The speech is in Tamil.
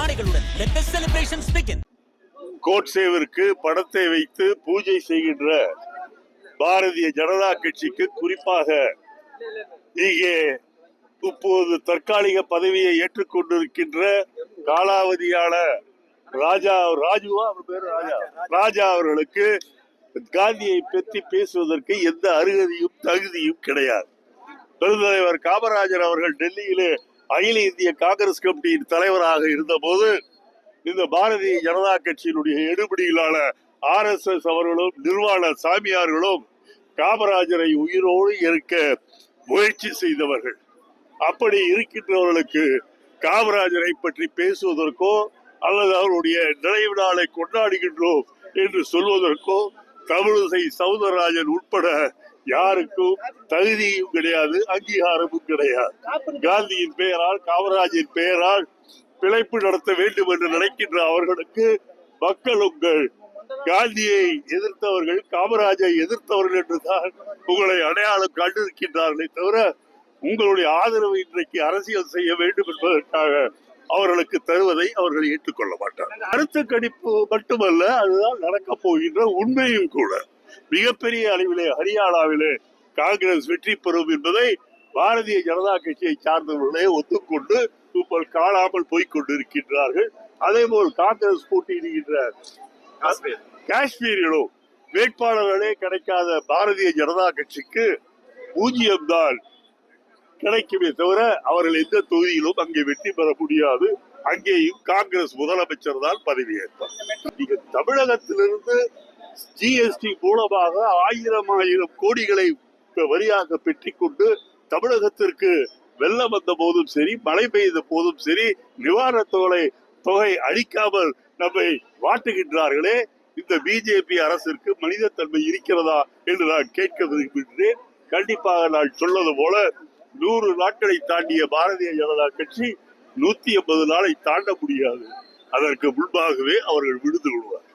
ஆடைகளுடன் கோட்சேவிற்கு படத்தை வைத்து பூஜை செய்கின்ற பாரதிய ஜனதா கட்சிக்கு குறிப்பாக இங்கே இப்போது தற்காலிக பதவியை ஏற்றுக்கொண்டிருக்கின்ற காலாவதியான ராஜா ராஜுவா அவர் பேரு ராஜா. ராஜா அவர்களுக்கு காந்தியை பற்றி பேசுவதற்கு எந்த அருகதையும் தகுதியும் கிடையாது. பெருந்தலைவர் காமராஜர் அவர்கள் டெல்லியிலே அகில இந்திய காங்கிரஸ் கமிட்டியின் தலைவராக இருந்தபோது இந்த பாரதிய ஜனதா கட்சியினுடைய எடுபடியிலான ஆர் எஸ் எஸ் அவர்களும் நிர்வாண சாமியார்களும் காமராஜரை உயிரோடு இருக்க முயற்சி செய்தவர்கள். அப்படி இருக்கின்றவர்களுக்கு காமராஜரை பற்றி பேசுவதற்கோ அல்லது அவருடைய நினைவு நாளை கொண்டாடுகின்றோம் என்று சொல்வதற்கோ தமிழிசை சவுந்தரராஜன் உட்பட யாருக்கும் தகுதியும் கிடையாது அங்கீகாரமும் கிடையாது. காந்தியின் பெயரால் காமராஜின் பெயரால் பிழைப்பு நடத்த வேண்டும் என்று நினைக்கின்ற அவர்களுக்கு மக்கள் உங்கள் காந்தியை எதிர்த்தவர்கள் காமராஜை எதிர்த்தவர்கள் என்றுதான் உங்களை அடையாளம் கண்டிருக்கின்றார்களே தவிர உங்களுடைய ஆதரவு இன்றைக்கு அரசியல் செய்ய வேண்டும் என்பதற்காக அவர்களுக்கு தருவதை அவர்கள் ஏற்றுக்கொள்ள மாட்டார் கருத்து கணிப்பு மட்டுமல்ல அதுதான் நடக்கப் போகின்ற உண்மையும் கூட. மிகப்பெரிய அளவிலே ஹரியானாவிலே காங்கிரஸ் வெற்றி பெறும் என்பதை பாரதிய ஜனதா கட்சியை சார்ந்தவர்களே ஒத்துக்கொண்டு இப்போ காணாமல் போய்க் கொண்டிருக்கின்றார்கள் அதே போல் காங்கிரஸ் போட்டியிடுகின்ற காஷ்மீரிலும் வேட்பாளர்களே கிடைக்காத பாரதிய ஜனதா கட்சிக்கு பூஜ்ஜியம் தான் கிடைக்குமே தவிர அவர்கள் எந்த தொகுதியிலும் அங்கே வெற்றி பெற முடியாது. அங்கேயும் காங்கிரஸ் முதலமைச்சர் தான் பதவியேற்பார். நீங்க தமிழகத்திலிருந்து ஜிஎஸ்டி மூலமாக ஆயிரம் ஆயிரம் கோடிகளை வரியாக பெற்றிக்கொண்டு தமிழகத்திற்கு வெள்ளம் வந்த போதும் சரி மழை பெய்த போதும் சரி நிவாரணத் தொகை தொகை அளிக்காமல் நம்மை வாட்டுகின்றார்களே இந்த பிஜேபி அரசிற்கு மனித தன்மை இருக்கிறதா என்று நான் கேட்க விரும்புகிறேன் கண்டிப்பாக நான் சொன்னது போல நூறு நாட்களை தாண்டிய பாரதிய ஜனதா கட்சி நூத்தி ஐம்பது நாளை தாண்ட முடியாது. அதற்கு முன்பாகவே அவர்கள் விழுந்து விடுவார்